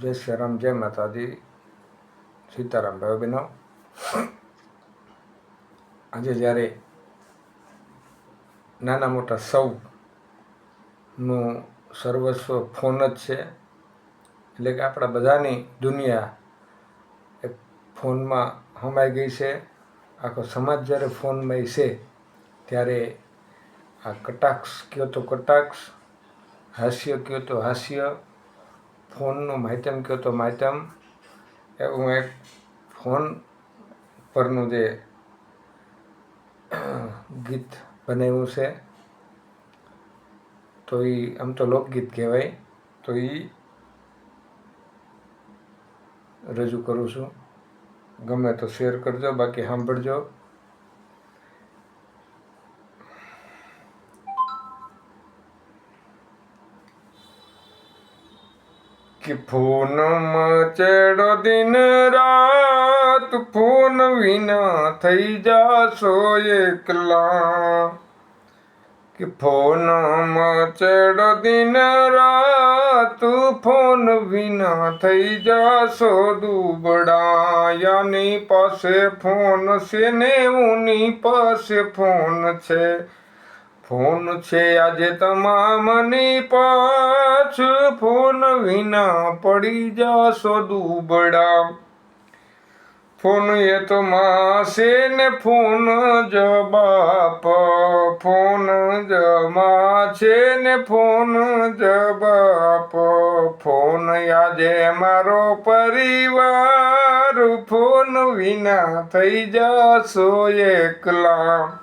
જય શ્રી રામ, જય માતાજી. સીતારામ ભાઈ બહેનો. આજે જ્યારે નાના મોટા સૌનું સર્વસ્વ ફોન જ છે, એટલે કે આપણા બધાની દુનિયા એક ફોનમાં સમાઈ ગઈ છે. આખો સમાજ જ્યારે ફોનમાં છે, ત્યારે આ કટાક્ષ કયો તો કટાક્ષ, હાસ્ય કયો તો હાસ્ય ફોનનું માધ્યમ કહો તો માધ્યમ હું એક ફોન પરનું જે ગીત બનાવ્યું છે, તો એ આમ તો લોકગીત કહેવાય, તો એ રજૂ કરું છું. ગમે તો શેર કરજો, બાકી સાંભળજો. કે ફોનમાં ચેડો દિન રાત, ફોન વિના થઈ જાશો એકલા. કે ફોનમાં ચેડો દિન રાત, ફોન વિના થઈ જાશો દુબડાયાની પાસે ફોન છે ને ઉની પાસે ફોન છે. ફોન છે આજે તમામની પાછ. ફોન વિના પડી જાશો દુબડા ફોન એ તો માસે ને ફોન જ બાપ. ફોન જ મા છે ને ફોન જ બાપ. ફોન આજે મારો પરિવાર. ફોન વિના થઈ જાશો એકલા.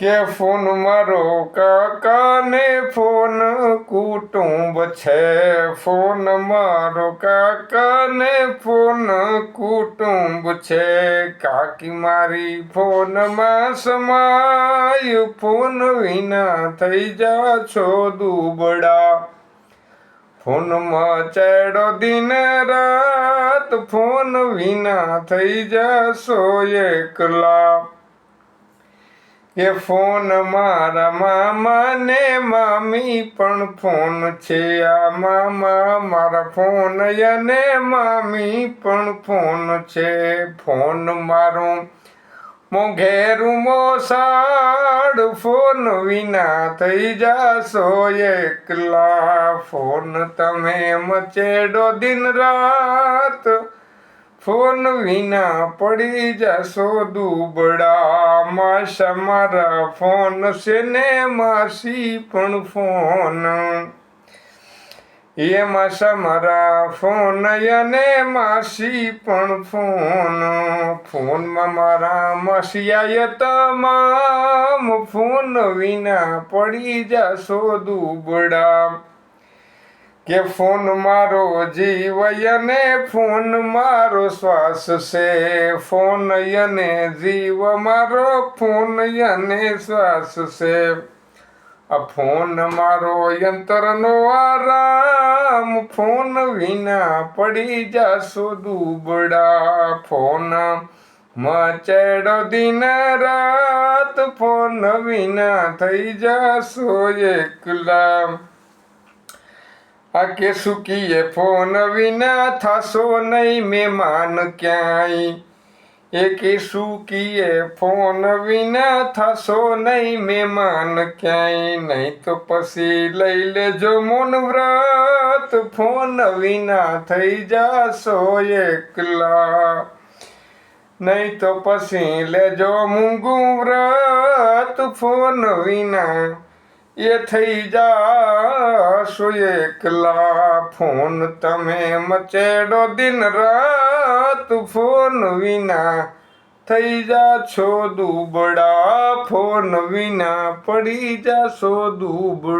કે ફોન મારો કાકાને ફોન કુટુંબ છે? ફોન મારો કાકાને ફોન કુટુંબ છે? કાકી મારી ફોનમાં સમાય, ફોન વિના થઈ જા છો દુબડા ફોનમાં ચેડો દિન રાત, ફોન વિના થઈ જશો એકલા. કે ફોન મારા મામા ને મામી પણ ફોન છે. આ મામા મારા ફોન અને મામી પણ ફોન છે. ફોન મારો મો ઘેરું મો સાડ ફોન વિના થઈ જાશો એકલા. ફોન તમે મચેડો દિન રાત. ફોન વિના પડી જશો દુબડા માસા મારા ફોન છે ને માસી પણ ફોન. એ માસા મારા ફોન અને માસી પણ ફોન. ફોનમાં મારા મસિયાએ તમામ ફોન વિના પડી જશો દુબડા કે ફોન મારો જીવ અને ફોન મારો શ્વાસ છે. ફોન અને જીવ મારો, ફોન અને શ્વાસ છે. આ ફોન મારો યંત્રનો આરામ, ફોન વિના પડી જાશો દુબડા ફોન મચેડો દિન રાત, ફોન વિના થઈ જાશો એકલા. આ કે સુકીએ ફોન વિના થશો નહીં મહેમાન ક્યાંય? એ કે સુકીએ ફોન વિના થશો નહીં મહેમાન ક્યાંય? નહીં તો પછી લઈ લેજો મોન વ્રત, ફોન વિના થઈ જાશો એકલા. નહીં તો પછી લેજો મૂંગું વ્રત, ફોન વિના એ થઈ જાશો એકલા. ફોન તમે મચેડો દિન રાત ફોન વિના. થઈ જાશો દુબડા ફોન વિના પડી જાશો દુબડા